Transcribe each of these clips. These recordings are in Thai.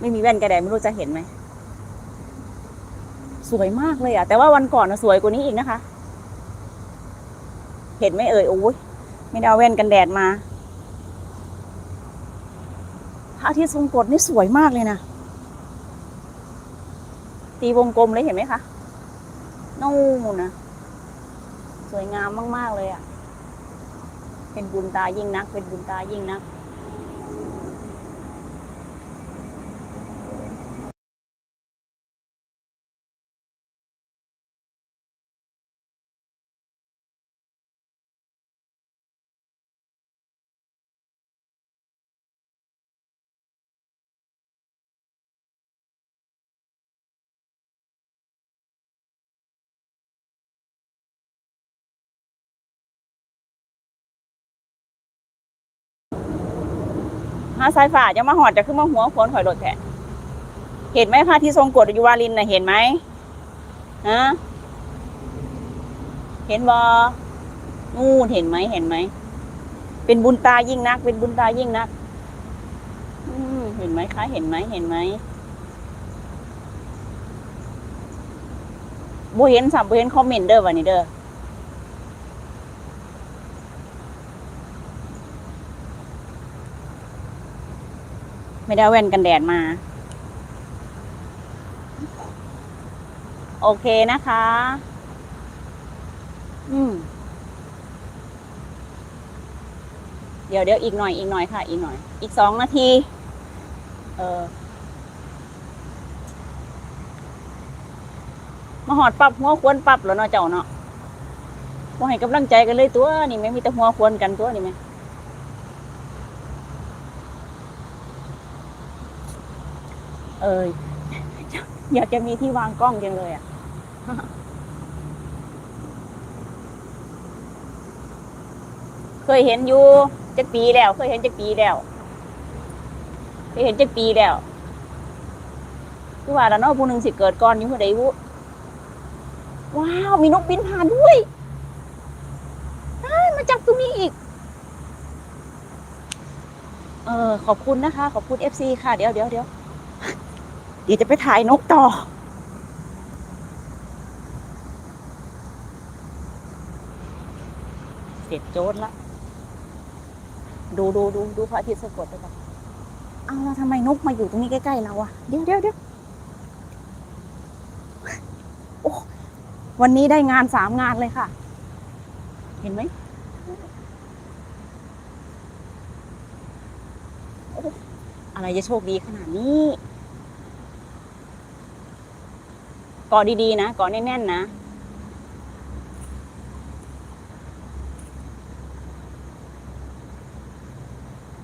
ไม่มีแว่นกระแดดไม่รู้จะเห็นไหม สวยมากเลยอะแต่ว่าวันก่อนนะสวยกว่านี้อีกนะคะ เห็นไหมเอ่ยโอ้ยไม่ได้เอาแว่นกันแดดมาพระอาทิตย์ทรงกรดนี่สวยมากเลยนะ ตีวงกลมเลยเห็นไหมคะนู่นนะสวยงามมาก ๆ เลยอะ เป็นบุญตายิ่งนัก เป็นบุญตายิ่งนัก หาสายฝ่าจะมาหอดจะขึ้นมาหัวโขนข่อยรถแทะเห็นไหมพระที่ทรงกฎอยู่วาลินน่ะเห็นไหมฮะเห็นบอนู่นเห็นไหมเห็นไหม เป็นบุญตายิ่งนัก เป็นบุญตายิ่งนักเห็นไหมคะ เห็นไหมเห็นไหมบ่เห็นสัมบ่เห็นคอมเมนต์เด้อวันนี้เด้อ ไม่ได้เอาแว่นกันแดดมา โอเคนะคะ อืม เดี๋ยวเดี๋ยวอีกหน่อยอีกหน่อยค่ะ อีกหน่อย อีกสองนาที เออมาหอดปรับหัวควรปรับแล้วเนาะเจ้าเนาะว่าให้กำลังใจกันเลยตัวนี่ไหมมีแต่หัวควรกันตัวนี่ไหม เอยอยากจะมีที่วางกล้องจังเลยอะเคยเห็นอยู่จักปีแล้ว เคยเห็นจักปีแล้วเคยเห็นจักปีแล้วคือว่าแล้วเนาะผู้หนึ่งสิเกิดก่อนอยู่เมื่อใดวุว้าว มีนกบินผ่านด้วยอ้ายมาจับตรงนี้อีก เออ ขอบคุณนะคะ ขอบคุณเอฟซีค่ะ เดี๋ยวเดี๋ยวเดี๋ยว เดี๋ยวจะไปถ่ายนกต่อ เสร็จโจทย์ละ ดูดูดูดูพระอาทิตย์สะกดไปก่อนเอาแล้วทำไมนกมาอยู่ตรงนี้ใกล้ๆเราอะเดี๋ยวเดี๋ยวเดี๋ยวโอ้วันนี้ได้งานสามงานเลยค่ะ เห็นไหมอะไรจะโชคดีขนาดนี้ เกาะดีๆนะเกาะแน่นๆนะ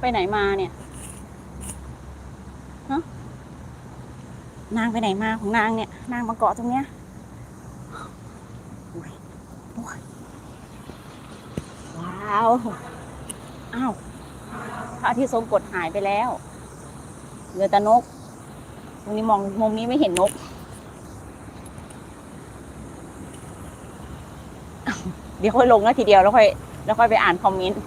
ไปไหนมาเนี่ยฮะนางไปไหนมาของนางเนี่ย นางมาเกาะตรงเนี้ยโอ้ยโอ้ยว้าวอ้าวพระอาทิตย์ทรงกฎหายไปแล้วเหลือแต่นก ตรงนี้มองมุมนี้ไม่เห็นนก ดี๋ยวค่อยลงนะทีเดียวแล้วค่อยแล้วค่อยไปอ่านคอมเมนต์